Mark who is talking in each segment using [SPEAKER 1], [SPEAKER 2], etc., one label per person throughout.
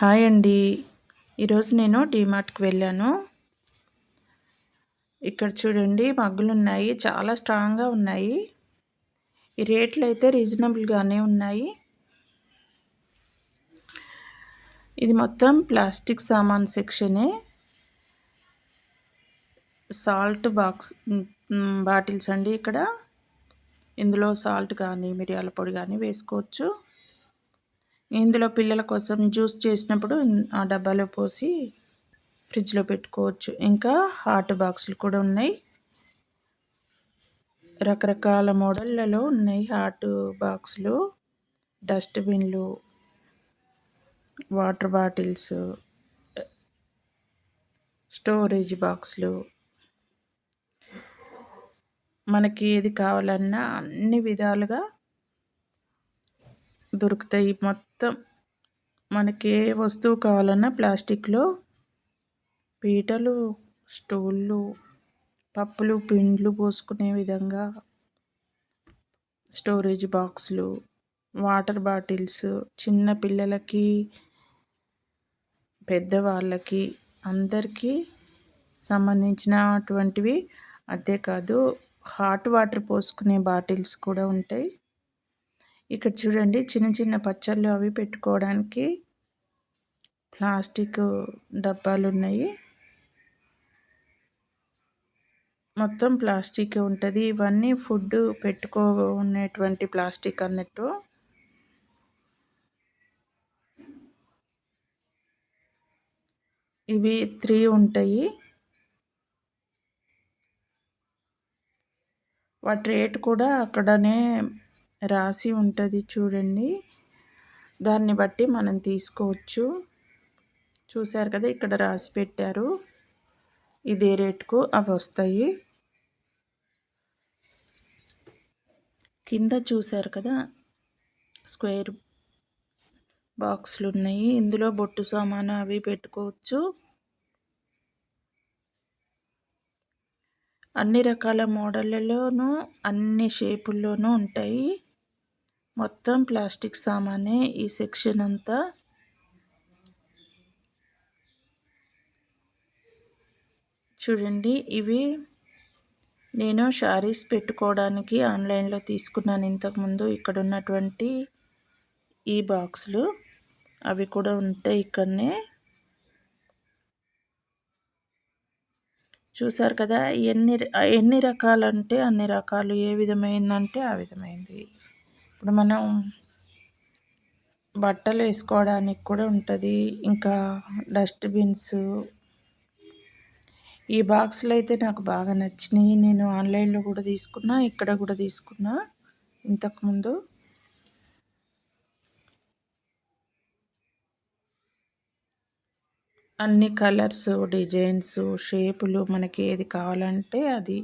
[SPEAKER 1] Hi అండి. ఈరోజు నేను డీమార్ట్కి వెళ్ళాను. ఇక్కడ చూడండి మగ్గులు ఉన్నాయి చాలా స్ట్రాంగ్గా ఉన్నాయి. ఈ రేట్లు అయితే రీజనబుల్గానే ఉన్నాయి. ఇది మొత్తం ప్లాస్టిక్ సామాన్ సెక్షనే. సాల్ట్ బాక్స్ బాటిల్స్ అండి ఇక్కడ. ఇందులో సాల్ట్ కానీ మిరియాల పొడి కానీ వేసుకోవచ్చు. ఇందులో పిల్లల కోసం జ్యూస్ చేసినప్పుడు ఆ డబ్బాలో పోసి ఫ్రిడ్జ్లో పెట్టుకోవచ్చు. ఇంకా హాట్ బాక్సులు కూడా ఉన్నాయి. రకరకాల మోడళ్ళలో ఉన్నాయి హాట్ బాక్సులు డస్ట్బిన్లు వాటర్ బాటిల్స్ స్టోరేజ్ బాక్సులు. మనకి ఏది కావాలన్నా అన్ని విధాలుగా దొరుకుతాయి. మొత్తం మనకి ఏ వస్తువు కావాలన్నా ప్లాస్టిక్లో పీటలు స్టూళ్ళు పప్పులు పిండ్లు పోసుకునే విధంగా స్టోరేజ్ బాక్సులు వాటర్ బాటిల్స్ చిన్న పిల్లలకి పెద్దవాళ్ళకి అందరికీ సంబంధించినటువంటివి. అదే కాదు హాట్ వాటర్ పోసుకునే బాటిల్స్ కూడా ఉంటాయి. ఇక్కడ చూడండి చిన్న చిన్న పచ్చళ్ళు అవి పెట్టుకోవడానికి ప్లాస్టిక్ డబ్బాలు ఉన్నాయి. మొత్తం ప్లాస్టిక్ ఉంటుంది. ఇవన్నీ ఫుడ్ పెట్టుకోనేటువంటి ప్లాస్టిక్ అన్నట్టు. ఇవి త్రీ ఉంటాయి. వాటి రేట్ కూడా అక్కడనే రాసి ఉంటుంది చూడండి. దాన్ని బట్టి మనం తీసుకోవచ్చు. చూశారు కదా ఇక్కడ రాసి పెట్టారు. ఇదే రేటుకు అవి వస్తాయి. కింద చూశారు కదా స్క్వేర్ బాక్సులు ఉన్నాయి. ఇందులో బొట్టు సామాను అవి పెట్టుకోవచ్చు. అన్ని రకాల మోడళ్ళలోనూ అన్ని షేపుల్లోనూ ఉంటాయి. మొత్తం ప్లాస్టిక్ సామానే ఈ సెక్షన్ అంతా. చూడండి ఇవి నేను శారీస్ పెట్టుకోవడానికి ఆన్లైన్లో తీసుకున్నాను. ఇంతకుముందు ఇక్కడ ఉన్నటువంటి ఈ బాక్సులు అవి కూడా ఉంటాయి ఇక్కడనే. చూసారు కదా ఎన్ని ఎన్ని రకాలంటే అన్ని రకాలు. ఏ విధమైందంటే ఆ విధమైంది. ఇప్పుడు మనం బట్టలు వేసుకోవడానికి కూడా ఉంటుంది. ఇంకా డస్ట్బిన్స్. ఈ బాక్సులు అయితే నాకు బాగా నచ్చినాయి. నేను ఆన్లైన్లో కూడా తీసుకున్నా ఇక్కడ కూడా తీసుకున్నా ఇంతకుముందు. అన్ని కలర్స్ డిజైన్స్ షేపులు మనకి ఏది కావాలంటే అది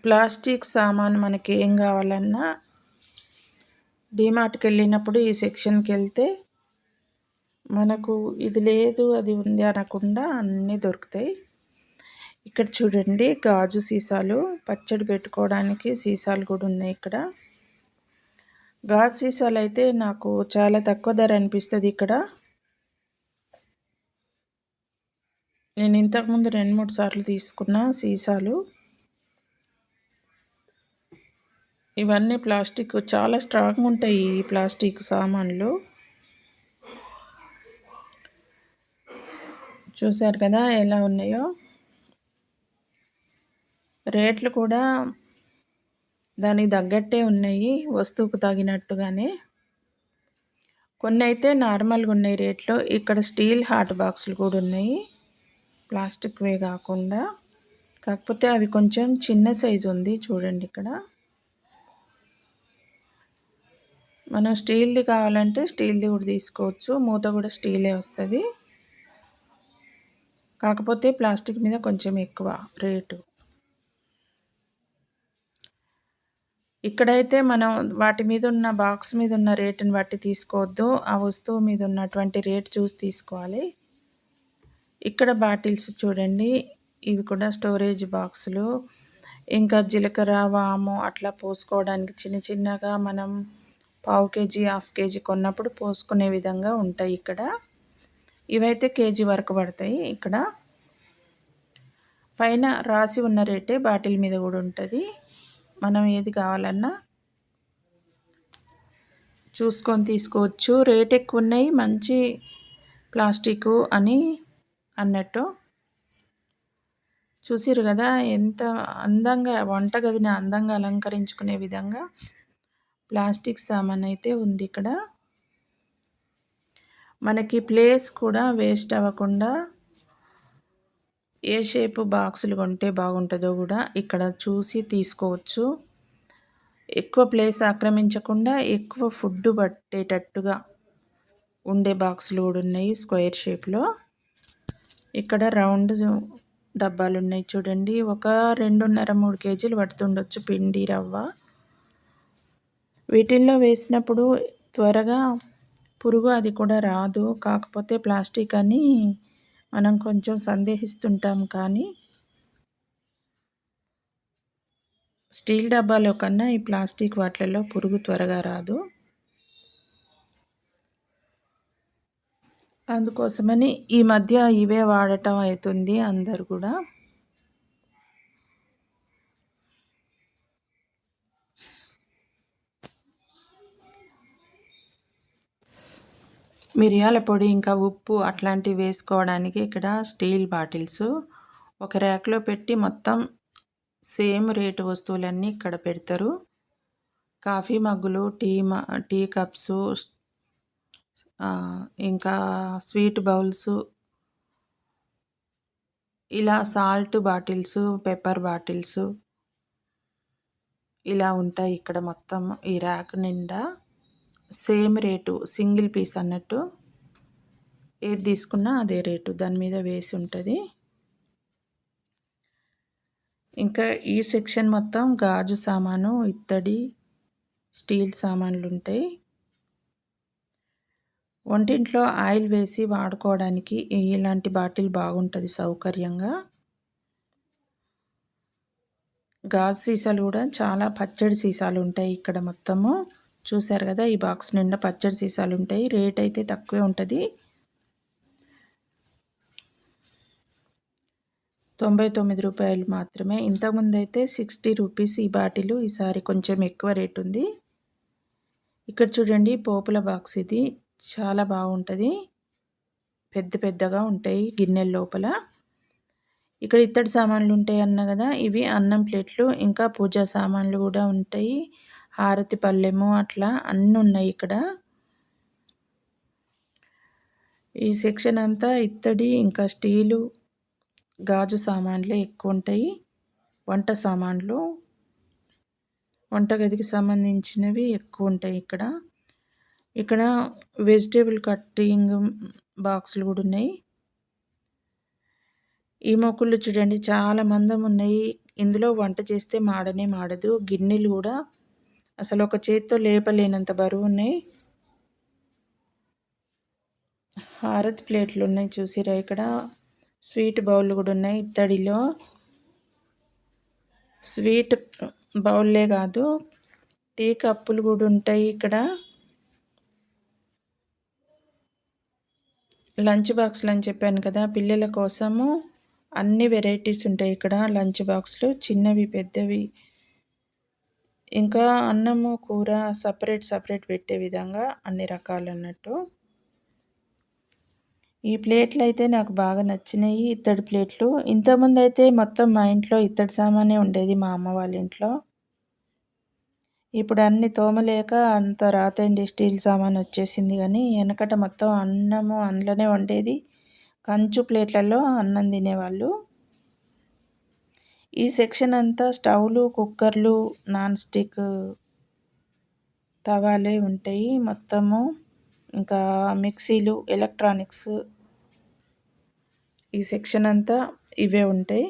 [SPEAKER 1] ప్లాస్టిక్ సామాన్ మనకి ఏం కావాలన్నా డీమార్ట్కి వెళ్ళినప్పుడు ఈ సెక్షన్కి వెళ్తే మనకు ఇది లేదు అది ఉంది అనకుండా అన్నీ దొరుకుతాయి. ఇక్కడ చూడండి గాజు సీసాలు పచ్చడి పెట్టుకోవడానికి సీసాలు కూడా ఉన్నాయి ఇక్కడ. గాజు సీసాలు అయితే నాకు చాలా తక్కువ ధర అనిపిస్తుంది ఇక్కడ. నేను ఇంతకుముందు రెండు మూడు సార్లు తీసుకున్న సీసాలు. ఇవన్నీ ప్లాస్టిక్. చాలా స్ట్రాంగ్ ఉంటాయి ఈ ప్లాస్టిక్ సామాన్లు. చూశారు కదా ఎలా ఉన్నాయో? రేట్లు కూడా దానికి తగ్గట్టే ఉన్నాయి వస్తువుకు తగినట్టుగానే. కొన్ని అయితే నార్మల్గా ఉన్నాయి రేట్లు. ఇక్కడ స్టీల్ హాట్ బాక్సులు కూడా ఉన్నాయి. ప్లాస్టిక్వే కాకుండా. కాకపోతే అవి కొంచెం చిన్న సైజు ఉంది. చూడండి ఇక్కడ. మనం స్టీల్ది కావాలంటే స్టీల్ది కూడా తీసుకోవచ్చు. మూత కూడా స్టీలే వస్తుంది. కాకపోతే ప్లాస్టిక్ మీద కొంచెం ఎక్కువ రేటు. ఇక్కడైతే మనం వాటి మీద ఉన్న బాక్స్ మీద ఉన్న రేటుని బట్టి తీసుకోవద్దు. ఆ వస్తువు మీద ఉన్నటువంటి రేట్ చూసి తీసుకోవాలి. ఇక్కడ బాటిల్స్ చూడండి. ఇవి కూడా స్టోరేజ్ బాక్సులు. ఇంకా జీలకర్ర వాము అట్లా పోసుకోవడానికి చిన్న చిన్నగా మనం పావు కేజీ హాఫ్ కేజీ కొన్నప్పుడు పోసుకునే విధంగా ఉంటాయి ఇక్కడ. ఇవైతే కేజీ వరకు పడతాయి ఇక్కడ. పైన రాసి ఉన్న రేటే బాటిల్ మీద కూడా ఉంటుంది. మనం ఏది కావాలన్నా చూసుకొని తీసుకోవచ్చు. రేట్ ఎక్కువ ఉన్నాయి మంచి ప్లాస్టిక్ అని అన్నట్టు. చూసిరు కదా ఎంత అందంగా వంటగదిని అందంగా అలంకరించుకునే విధంగా ప్లాస్టిక్ సామాన్ అయితే ఉంది ఇక్కడ. మనకి ప్లేస్ కూడా వేస్ట్ అవ్వకుండా ఏ షేపు బాక్సులు కొంటే బాగుంటుందో కూడా ఇక్కడ చూసి తీసుకోవచ్చు. ఎక్కువ ప్లేస్ ఆక్రమించకుండా ఎక్కువ ఫుడ్ పట్టేటట్టుగా ఉండే బాక్సులు కూడా ఉన్నాయి స్క్వేర్ షేప్లో. ఇక్కడ రౌండ్ డబ్బాలు ఉన్నాయి చూడండి. ఒక రెండున్నర మూడు కేజీలు పడుతుండొచ్చు పిండి రవ్వ. వీటిల్లో వేసినప్పుడు త్వరగా పురుగు అది కూడా రాదు. కాకపోతే ప్లాస్టిక్ అని మనం కొంచెం సందేహిస్తుంటాం కానీ స్టీల్ డబ్బాలో కన్నా ఈ ప్లాస్టిక్ వాటిలలో పురుగు త్వరగా రాదు. అందుకోసమని ఈ మధ్య ఇవే వాడటం అవుతుంది అందరు కూడా. మిరియాల పొడి ఇంకా ఉప్పు అట్లాంటివి వేసుకోవడానికి ఇక్కడ స్టీల్ బాటిల్స్. ఒక ర్యాక్లో పెట్టి మొత్తం సేమ్ రేటు వస్తువులన్నీ ఇక్కడ పెడతారు. కాఫీ మగ్గులు టీ టీ కప్స్ ఇంకా స్వీట్ బౌల్స్. ఇలా సాల్ట్ బాటిల్స్ పెప్పర్ బాటిల్స్ ఇలా ఉంటాయి ఇక్కడ మొత్తం ఈ ర్యాక్ నిండా. సేమ్ రేటు సింగిల్ పీస్ అన్నట్టు. ఏది తీసుకున్నా అదే రేటు దాని మీద వేసి ఉంటుంది. ఇంకా ఈ సెక్షన్ మొత్తం గాజు సామాను ఇత్తడి స్టీల్ సామాన్లు ఉంటాయి. వంటింట్లో ఆయిల్ వేసి వాడుకోవడానికి ఇలాంటి బాటిల్ బాగుంటుంది సౌకర్యంగా. గాజు సీసాలు కూడా చాలా పచ్చడి సీసాలు ఉంటాయి ఇక్కడ మొత్తము. చూశారు కదా ఈ బాక్స్ నిండా పచ్చడి సీసాలు ఉంటాయి. రేట్ అయితే తక్కువే ఉంటుంది. తొంభై తొమ్మిది రూపాయలు మాత్రమే. ఇంతకుముందు అయితే సిక్స్టీ రూపీస్ ఈ బాటిల్. ఈసారి కొంచెం ఎక్కువ రేట్ ఉంది. ఇక్కడ చూడండి పోపుల బాక్స్ ఇది. చాలా బాగుంటుంది. పెద్ద పెద్దగా ఉంటాయి గిన్నెల లోపల. ఇక్కడ ఇత్తడి సామాన్లు ఉంటాయి అన్న కదా ఇవి అన్నం ప్లేట్లు. ఇంకా పూజా సామాన్లు కూడా ఉంటాయి. హారతి పళ్ళెము అట్లా అన్నీ ఉన్నాయి ఇక్కడ. ఈ సెక్షన్ అంతా ఇత్తడి ఇంకా స్టీలు గాజు సామాన్లే ఎక్కువ ఉంటాయి వంట సామాన్లు వంటగదికి సంబంధించినవి ఎక్కువ ఉంటాయి ఇక్కడ. ఇక్కడ వెజిటేబుల్ కట్టింగ్ బాక్సులు కూడా ఉన్నాయి. ఈ మొక్కలు చూడండి చాలా మందం ఉన్నాయి. ఇందులో వంట చేస్తే మాడనే మాడదు. గిన్నెలు కూడా అసలు ఒక చేతితో లేపలేనంత బరువు ఉన్నాయి. హారతి ప్లేట్లు ఉన్నాయి చూసిరా ఇక్కడ. స్వీట్ బౌల్ కూడా ఉన్నాయి ఇత్తడిలో. స్వీట్ బౌల్లే కాదు టీ కప్పులు కూడా ఉంటాయి ఇక్కడ. లంచ్ బాక్స్లు అని చెప్పాను కదా పిల్లల కోసము అన్ని వెరైటీస్ ఉంటాయి ఇక్కడ లంచ్ బాక్స్లు. చిన్నవి పెద్దవి. ఇంకా అన్నము కూర సపరేట్ సపరేట్ పెట్టే విధంగా అన్ని రకాలు అన్నట్టు ఈ ప్లేట్లు అయితే నాకు బాగా నచ్చినాయి ఇత్తడి ప్లేట్లు. ఇంతకుముందు అయితే మొత్తం మా ఇంట్లో ఇత్తడి సామానే ఉండేది మా అమ్మ వాళ్ళ ఇంట్లో. ఇప్పుడు అన్ని తోమలేక అంత రాతండి స్టీల్ సామాన్ వచ్చేసింది కానీ వెనకట మొత్తం అన్నము అందులోనే వండేది. కంచు ప్లేట్లలో అన్నం తినేవాళ్ళు. ఈ సెక్షన్ అంతా స్టవ్లు కుక్కర్లు నాన్ స్టిక్ తవాలే ఉంటాయి. మొత్తము ఇంకా మిక్సీలు ఎలక్ట్రానిక్స్ ఈ సెక్షన్ అంతా ఇవే ఉంటాయి.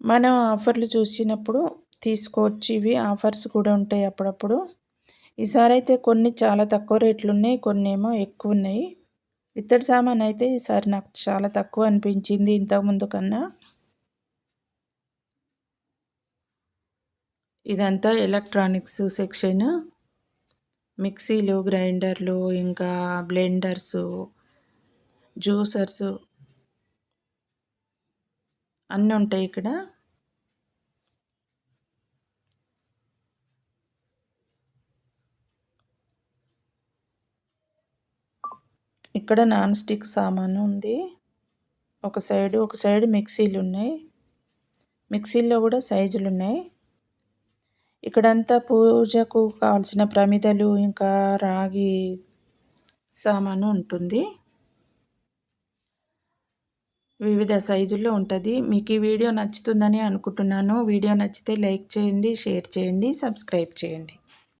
[SPEAKER 1] మనం ఆఫర్లు చూసినప్పుడు తీసుకోవచ్చు. ఇవి ఆఫర్స్ కూడా ఉంటాయి అప్పుడప్పుడు. ఈసారి అయితే కొన్ని చాలా తక్కువ రేట్లు ఉన్నాయి కొన్ని ఏమో ఎక్కువ ఉన్నాయి. ఇత్తడి సామాన్ అయితే ఈసారి నాకు చాలా తక్కువ అనిపించింది ఇంతకుముందు కన్నా. ఇదంతా ఎలక్ట్రానిక్స్ సెక్షన్. మిక్సీలు గ్రైండర్లు ఇంకా బ్లెండర్స్ జ్యూసర్స్ అన్నీ ఉంటాయి ఇక్కడ. ఇక్కడ నాన్ స్టిక్ సామాను ఉంది. ఒక సైడు ఒక సైడ్ మిక్సీలు ఉన్నాయి. మిక్సీల్లో కూడా సైజులు ఉన్నాయి. ఇక్కడంతా పూజకు కావాల్సిన ప్రమిదలు ఇంకా రాగి సామాను ఉంటుంది. వివిధ సైజుల్లో ఉంటుంది. మీకు ఈ వీడియో నచ్చుతుందని అనుకుంటున్నాను. వీడియో నచ్చితే లైక్ చేయండి షేర్ చేయండి సబ్స్క్రైబ్ చేయండి.